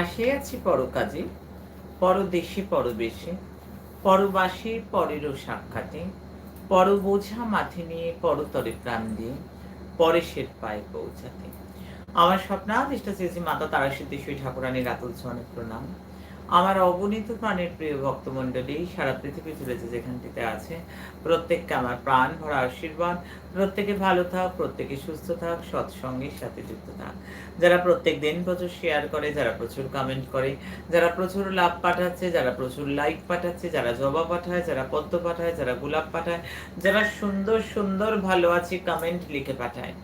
আসিয়াছি পরকাজে, পরদেশে পরবেশে, পরবাসে পরেরও সাক্ষাতে পর বোঝা মাঠে নিয়ে পরতরে প্রাণ দিয়ে পরেশের পায়ে পৌঁছাতে। আমার স্বপ্নাদিষ্টা চেয়েছি মাতা তারা সিদ্ধেশ্বরী ঠাকুরানীর রাতুল অনেক প্রণাম। আমার অগণিত প্রাণের প্রিয় ভক্তমণ্ডলী, সারা পৃথিবী জুড়ে যে যেখানটিতে আছে, প্রত্যেককে আমার প্রাণ ভরা আশীর্বাদ। প্রত্যেকে ভালো থাক, প্রত্যেকে সুস্থ থাক সৎসঙ্গের সাথে যুক্ত থাক। যারা প্রত্যেক দিন প্রচুর শেয়ার করে, যারা প্রচুর কমেন্ট করে, যারা প্রচুর লাভ পাঠাচ্ছে, যারা প্রচুর লাইক পাঠাচ্ছে, যারা জবা পাঠায়, যারা পদ্ম পাঠায়, যারা গোলাপ পাঠায়, যারা সুন্দর সুন্দর, ভালো আছে কমেন্ট লিখে পাঠায়।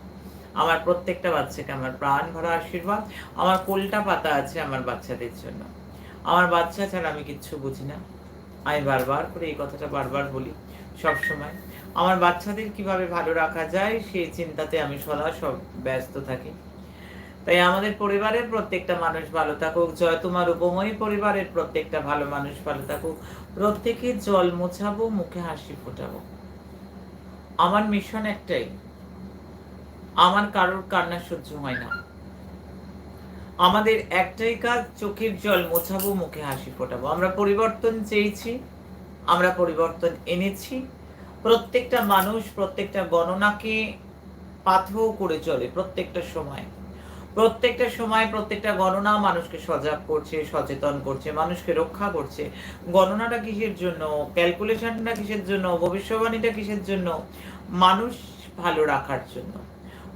আমার প্রত্যেকটা বাচ্চাকে আমার প্রাণ ভরা আশীর্বাদ। আমার কোলটা পাতা আছে আমার বাচ্চাদের জন্য। আমার বাচ্চা ছাড়া আমি কিচ্ছু বুঝি না। আমি বারবার করে এই কথাটা বারবার বলি সব সময় আমার বাচ্চাদের কীভাবে ভালো রাখা যায়, সেই চিন্তাতে আমি সদা সব ব্যস্ত থাকি। তাই আমাদের পরিবারের প্রত্যেকটা মানুষ ভালো থাকুক, জয় তোমার উপময়ী পরিবারের প্রত্যেকটা ভালো মানুষ ভালো থাকুক। প্রত্যেকে জল মোছাবো, মুখে হাসি ফোটাবো। আমার মিশন একটাই, আমার কারোর কান্না সহ্য হয় না। আমাদের একটাই কাজ, চোখের জল মোছাবো, মুখে হাসি ফোটাবো। আমরা পরিবর্তন চেয়েছি, আমরা পরিবর্তন এনেছি। প্রত্যেকটা মানুষ প্রত্যেকটা গণনাকে পাথেও করে চলে প্রত্যেকটা সময়। প্রত্যেকটা সময় প্রত্যেকটা গণনা মানুষকে সজাগ করছে, সচেতন করছে, মানুষকে রক্ষা করছে। গণনাটা কিসের জন্য? ক্যালকুলেশনটা কিসের জন্য? ভবিষ্যবাণীটা কিসের জন্য? মানুষ ভালো রাখার জন্য।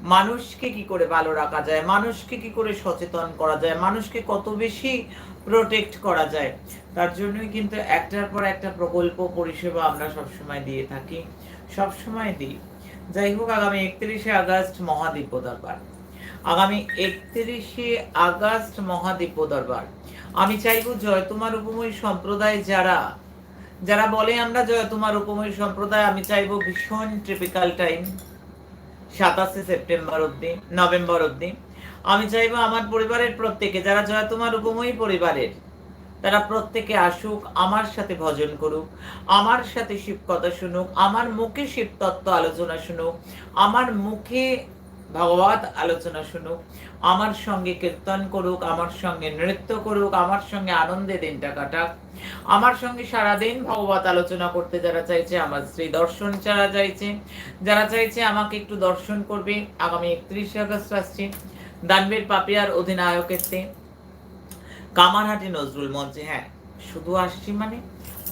মানুষকে কি করে ভালো রাখা যায়? মানুষকে কি করে সচেতন করা যায়? মানুষকে কত বেশি প্রোটেক্ট করা যায়? তার জন্যই কিন্তু একটার পর একটা প্রকল্প, পরিষেবা আমরা সবসময় দিয়ে থাকি। সবসময় দিই। যাই হোক, আগামী একত্রিশে আগস্ট মহাদীপ দরবার। আগামী একত্রিশে আগস্ট মহাদীপ দরবার। আমি চাইব জয় তোমার উপময় সম্প্রদায় যারা যারা বলে আমরা জয় তোমার উপময় সম্প্রদায়, আমি চাইব ভীষণ ট্রিপিক্যাল টাইম সাতাশে সেপ্টেম্বর অব্দি নভেম্বর অব্দি আমি চাইব আমার পরিবারের প্রত্যেকে, যারা জয় তোমার উপময়ী পরিবারের, তারা প্রত্যেকে আসুক, আমার সাথে ভজন করুক, আমার সাথে শিব কথা শুনুক, আমার মুখে শিব তত্ত্ব আলোচনা শুনুক, আমার মুখে ভগবত আলোচনা শুনুক, আমার সঙ্গে কীর্তন করুক, আমার সঙ্গে নৃত্য করুক, আমার সঙ্গে আনন্দে দিনটা কাটাক। আমার সঙ্গে সারাদিন ভগবত আলোচনা করতে যারা চাইছে, আমার শ্রী দর্শন যারা চাইছে যারা চাইছে আমাকে একটু দর্শন করবে, আগামী একত্রিশে আগস্ট আসছে, দানবীর পাপিয়ার অধিনায়কেতে কামারহাটি নজরুল মঞ্চে হ্যাঁ শুধু আসছি মানে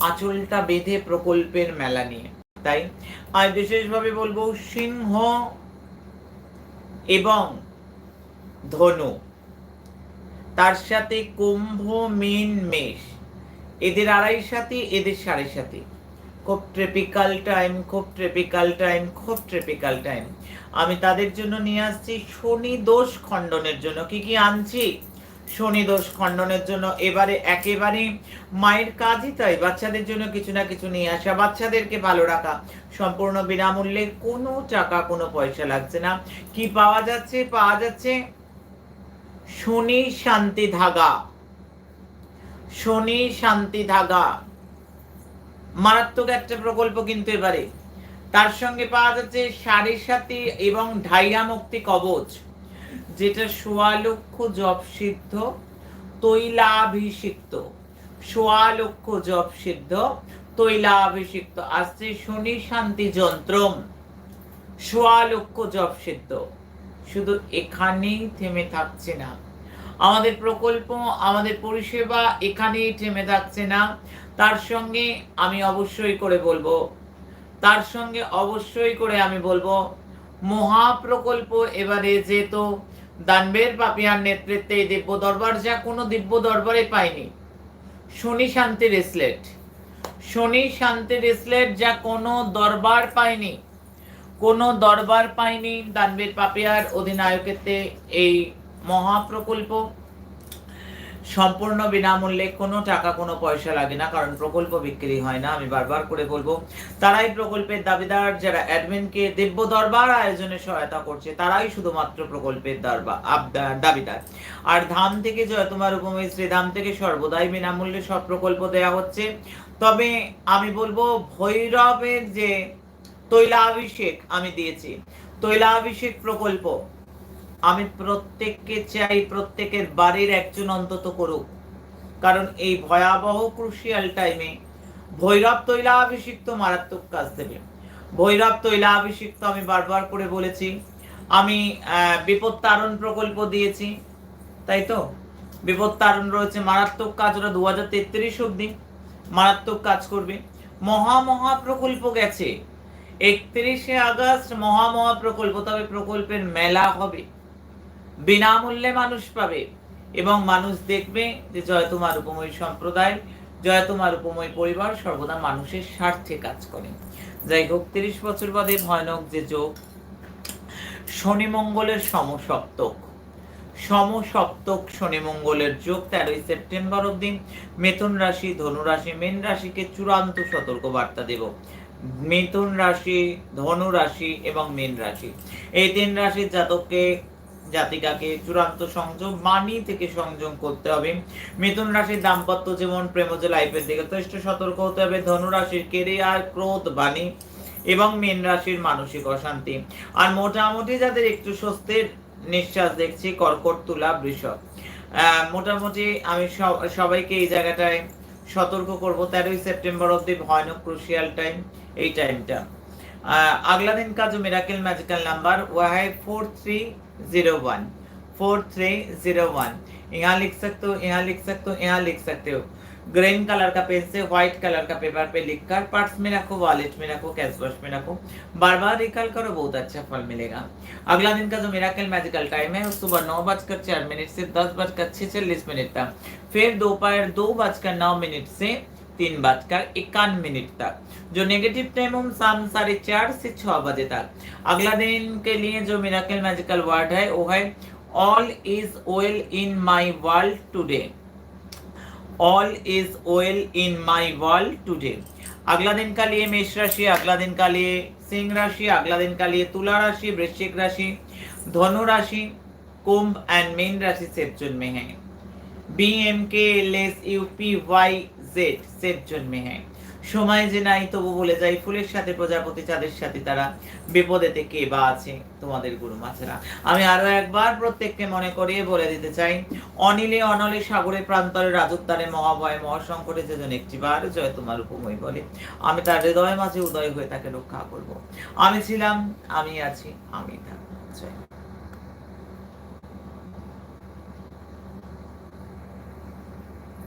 আঁচলটা বেঁধে প্রকল্পের মেলা নিয়ে, তাই আমি বিশেষভাবে বলব সিংহ এবং ধনু। তার সাথে কুম্ভ, মীন, মেষ। এদের আড়াই সাথে, এদের সাড়ে সাথে। খুব ট্রেপিক্যাল টাইম খুব ট্রেপিক্যাল টাইম খুব ট্রেপিক্যাল টাইম আমি তাদের জন্য নিয়ে আসছি শনি দোষ খণ্ডনের জন্য। কি কি আনছি? শনি দোষ খণ্ডনের জন্য এবারে একেবারে মায়ের কাজই তাই। বাচ্চাদের জন্য কিছু না কিছু নিয়ে আসা, বাচ্চাদেরকে ভালো রাখা। সম্পূর্ণ বিনামূল্যে কোনো টাকা, কোনো পয়সা লাগছে না। কি পাওয়া যাচ্ছে? পাওয়া যাচ্ছে শনি শান্তি ধাগা। শনি শান্তি ধাগা। মারাত্মক একটা প্রকল্প কিন্তু এবারে। তার সঙ্গে পাওয়া যাচ্ছে সাড়ে সাথী এবং ঢাইয়া মুক্তি কবচ। যেটা সোয়া লক্ষ জপ সিদ্ধ, তৈলাভিষিক্ত। সোয়া লক্ষ জপ সিদ্ধ, তৈলাভিষিক্ত। আসছে শনি শান্তি যন্ত্রম সোয়া লক্ষ জপ সিদ্ধ। শুধু এখানেই থেমে থাকছে না। আমাদের প্রকল্প, আমাদের পরিষেবা এখানেই থেমে থাকছে না। তার সঙ্গে আমি অবশ্যই করে বলব, তার সঙ্গে অবশ্যই করে আমি বলব, মহাপ্রকল্প এবারে যেহেতু দানবের পাপিয়ার নেতৃত্বে এই দিব্য দরবার যা কোনো দিব্য দরবারে পায়নি। শনি শান্তি রেসলেট শনি শান্তি রেসলেট যা কোনো দরবার পায়নি। কোনো দরবার পায়নি দানবীর পাপিয়ার অধিনায়কত্বে এই মহাপ্রকল্প। সম্পূর্ণ বিনামূল্যে কোনো টাকা, কোনো পয়সা লাগে না, কারণ প্রকল্প বিক্রি হয় না, আমি বারবার করে বলব। তারাই প্রকল্পের দাবিদার, যারা অ্যাডমিনকে দিব্য দরবার আয়োজনে সহায়তা করছে, তারাই শুধুমাত্র প্রকল্পের দরবার দাবিদার। আর ধাম থেকে জয় তোমার উপময় শ্রীধাম থেকে সর্বদাই বিনামূল্যে সব প্রকল্প দেয়া হচ্ছে। তবে আমি বলব, ভৈরবের যে তৈলাভিষেক আমি দিয়েছি, তৈলাভিষেক প্রকল্প আমি প্রত্যেককে চাই প্রত্যেকের বাড়ির একজন অন্তত করুক। কারণ এই ভয়াবহ ক্রুশিয়াল টাইমে ভৈরব তৈলাভিষিক্ত মারাত্মক কাজ দেবে। ভৈরব তৈলাভিষিক্ত আমি বারবার করে বলেছি, আমি বিপদ তারণ প্রকল্প দিয়েছি, তাই তো? বিপদ তারণ রয়েছে, মারাত্মক কাজ ওরা দু হাজার তেত্রিশ অব্দি মারাত্মক কাজ করবে। মহা মহা প্রকল্প গেছে। একত্রিশে আগস্ট মহা মহা প্রকল্প, তবে প্রকল্পের মেলা হবে। বিনামূল্যে মানুষ পাবে। এবং মানুষ দেখবে যে জয় তোমার উপময় সম্প্রদায়, জয় তোমার উপময় পরিবার সর্বদা মানুষের স্বার্থে কাজ করে। যাই হোক, তিরিশ বছর বাদে ভয়ানক যে যোগ, শনি মঙ্গলের সমসপ্তক। সমসপ্তক শনি মঙ্গলের যোগ তেরোই সেপ্টেম্বর অব্দি মিথুন রাশি, ধনু রাশি, মীন রাশিকে চূড়ান্ত সতর্ক বার্তা দেব। মিথুন রাশি, ধনু রাশি এবং মীন রাশি। এই তিন রাশির জাতককে জাতিকাকে চূড়ান্ত সংযোগ মানি থেকে সংযোগ করতে হবে। মিথুন রাশির দাম্পত্য জীবন, প্রেমজ লাইফের দিকে যথেষ্ট সতর্ক হতে হবে। ধনুরাশির কেরিয়ার, ক্রোধ, বাণী এবং মীন রাশির মানসিক অশান্তি। আর মোটামুটি যাদের একটু স্বস্তির নিঃশ্বাস দেখছি, কর্কট, তুলা বৃষভ মোটামুটি আমি সবাইকে এই জায়গাটায় সতর্ক করব। তেরোই সেপ্টেম্বর অব্দি ভয়ানক ক্রুশিয়াল টাইম এই টাইমটা আগলা দিন কাজ miracle magical number Y four three zero one four three zero one यहाँ लिख सकते हो, यहाँ लिख सकते हो, यहाँ लिख सकते हो। ग्रीन कलर का पेन से व्हाइट कलर का पेपर पे लिखकर पर्स में रखो वॉलेट में रखो कैश बॉक्स में रखो। बार बार रिकॉल करो, बहुत अच्छा फल मिलेगा। अगला दिन का जो मिराकल मैजिकल टाइम है, सुबह नौ बजकर चार मिनट से दस बजकर छियालीस मिनट तक। फिर दोपहर दो बजकर नौ मिनट से तीन बजकर इक्यान मिनट तक जो नेगेटिव टाइम हम शाम साढ़े चार से छह बजे तक अगला दिन के लिए जो मेरा मैजिकल वर्ड है वो है all is oil in my world today all is oil in my world today अगला दिन का लिए मेष राशि अगला दिन का लिए सिंह राशि अगला दिन का लिए तुला राशि वृश्चिक राशि धनु राशि कुंभ एंड मीन राशि सेप्चुन में है B M K L S U P Y Z safe zone में है সময় যে নাই, তবু বলে যাই, ফুলের সাথে প্রজাপতি, চাঁদের সাথে তারা বিপদেতে কে বা আছে তোমাদের গুরু মাছেরা। আমি আরও একবার প্রত্যেককে মনে করিয়ে বলে দিতে চাই, অনিলে অনলে সাগরে প্রান্তরে রাজত্বারে মহাভয় মহাসংকটে যেজন একটিবার জয় তোমার উপময় বলে। আমি তার হৃদয় মাঝে উদয় হয়ে তাকে রক্ষা করব। আমি ছিলাম, আমি আছি, আমি থাকব। জয়।